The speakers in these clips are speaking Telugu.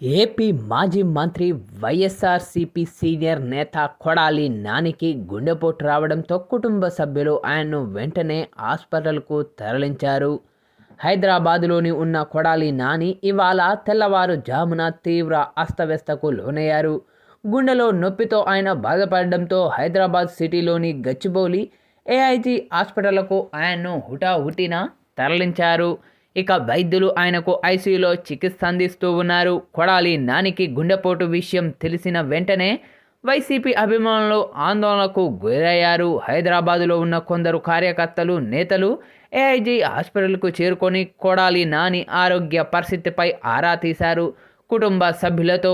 ఏపీ మాజీ మంత్రి వైఎస్ఆర్సీపీ సీనియర్ నేత కొడాలి నానికి గుండెపోటు రావడంతో కుటుంబ సభ్యులు ఆయన్ను వెంటనే హాస్పిటల్కు తరలించారు. హైదరాబాదులోని ఉన్న కొడాలి నాని ఇవాళ తెల్లవారుజామున తీవ్ర అస్తవ్యస్తకు లోనయ్యారు. గుండెలో నొప్పితో ఆయన బాధపడడంతో హైదరాబాద్ సిటీలోని గచ్చిబౌలి ఏఐజీ హాస్పిటల్కు ఆయన్ను హుటాహుటిన తరలించారు. ఇక వైద్యులు ఆయనకు ఐసీయూలో చికిత్స అందిస్తూ ఉన్నారు. కొడాలి నానికి గుండెపోటు విషయం తెలిసిన వెంటనే వైసీపీ అభిమానులు ఆందోళనకు గురయ్యారు. హైదరాబాదులో ఉన్న కొందరు కార్యకర్తలు నేతలు ఏఐజీ హాస్పిటల్కు చేరుకొని కొడాలి నాని ఆరోగ్య పరిస్థితిపై ఆరా తీశారు. కుటుంబ సభ్యులతో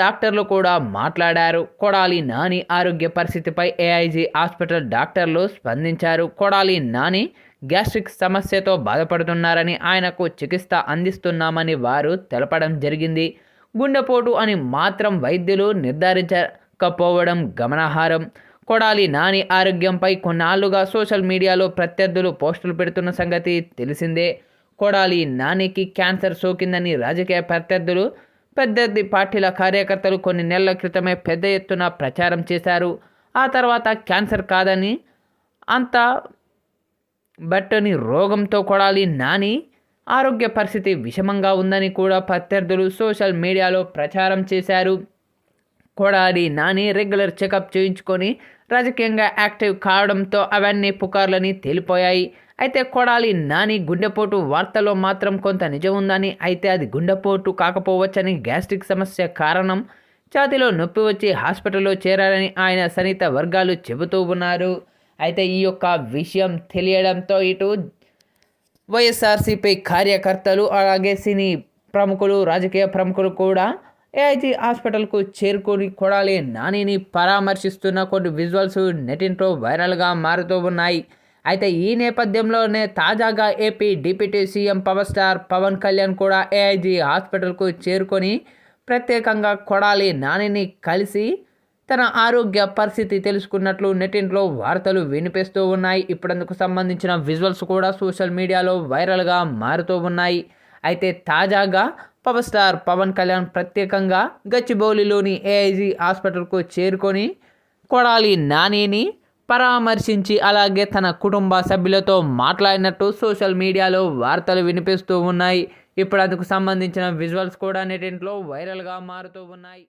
డాక్టర్లు కూడా మాట్లాడారు. కొడాలి నాని ఆరోగ్య పరిస్థితిపై ఏఐజీ హాస్పిటల్ డాక్టర్లు స్పందించారు. కొడాలి నాని గ్యాస్ట్రిక్ సమస్యతో బాధపడుతున్నారని ఆయనకు చికిత్స అందిస్తున్నామని వారు తెలపడం జరిగింది. గుండెపోటు అని మాత్రం వైద్యులు నిర్ధారించకపోవడం గమనార్హం. కొడాలి నాని ఆరోగ్యంపై కొన్నాళ్ళుగా సోషల్ మీడియాలో ప్రత్యర్థులు పోస్టులు పెడుతున్న సంగతి తెలిసిందే. కొడాలి నానికి క్యాన్సర్ సోకిందని రాజకీయ ప్రత్యర్థులు పెద్దది పార్టీల కార్యకర్తలు కొన్ని నెలల క్రితమే పెద్ద ఎత్తున ప్రచారం చేశారు. ఆ తర్వాత క్యాన్సర్ కాదని అంత బట్టని రోగంతో కొడాలి నాని ఆరోగ్య పరిస్థితి విషమంగా ఉందని కూడా ప్రత్యర్థులు సోషల్ మీడియాలో ప్రచారం చేశారు. కొడాలి నాని రెగ్యులర్ చెకప్ చేయించుకొని రాజకీయంగా యాక్టివ్ కావడంతో అవన్నీ పుకార్లని తేలిపోయాయి. అయితే కొడాలి నాని గుండెపోటు వార్తలో మాత్రం కొంత నిజం ఉందని అయితే అది గుండెపోటు కాకపోవచ్చని గ్యాస్ట్రిక్ సమస్య కారణం. ఛాతిలో నొప్పి వచ్చి హాస్పిటల్లో చేరారని ఆయన సన్నిహిత వర్గాలు చెబుతూ ఉన్నారు. అయితే ఈ యొక్క విషయం తెలియడంతో ఇటు వైఎస్ఆర్సీపీ కార్యకర్తలు అలాగే సినీ ప్రముఖులు రాజకీయ ప్రముఖులు కూడా ఏఐజీ హాస్పిటల్కు చేరుకొని కొడాలి నానిని పరామర్శిస్తున్న కొన్ని విజువల్స్ నెటింట్లో వైరల్గా మారుతూ ఉన్నాయి. అయితే ఈ నేపథ్యంలోనే తాజాగా AP deputy CM power star Pawan Kalyan కూడా ఏఐజీ హాస్పిటల్కు చేరుకొని ప్రత్యేకంగా కొడాలి నానిని కలిసి తన ఆరోగ్య పరిస్థితి తెలుసుకున్నట్లు నెటింట్లో వార్తలు వినిపిస్తూ ఉన్నాయి. ఇప్పుడందుకు సంబంధించిన విజువల్స్ కూడా సోషల్ మీడియాలో వైరల్గా మారుతూ ఉన్నాయి. అయితే తాజాగా పవర్ స్టార్ పవన్ కళ్యాణ్ ప్రత్యేకంగా గచ్చిబౌలిలోని ఏఐజీ హాస్పిటల్కు చేరుకొని కొడాలి నానిని పరామర్శించి అలాగే తన కుటుంబ సభ్యులతో మాట్లాడినట్టు సోషల్ మీడియాలో వార్తలు వినిపిస్తూ ఉన్నాయి. ఇప్పుడు అందుకు సంబంధించిన విజువల్స్ కూడా నెటింట్లో వైరల్గా మారుతూ ఉన్నాయి.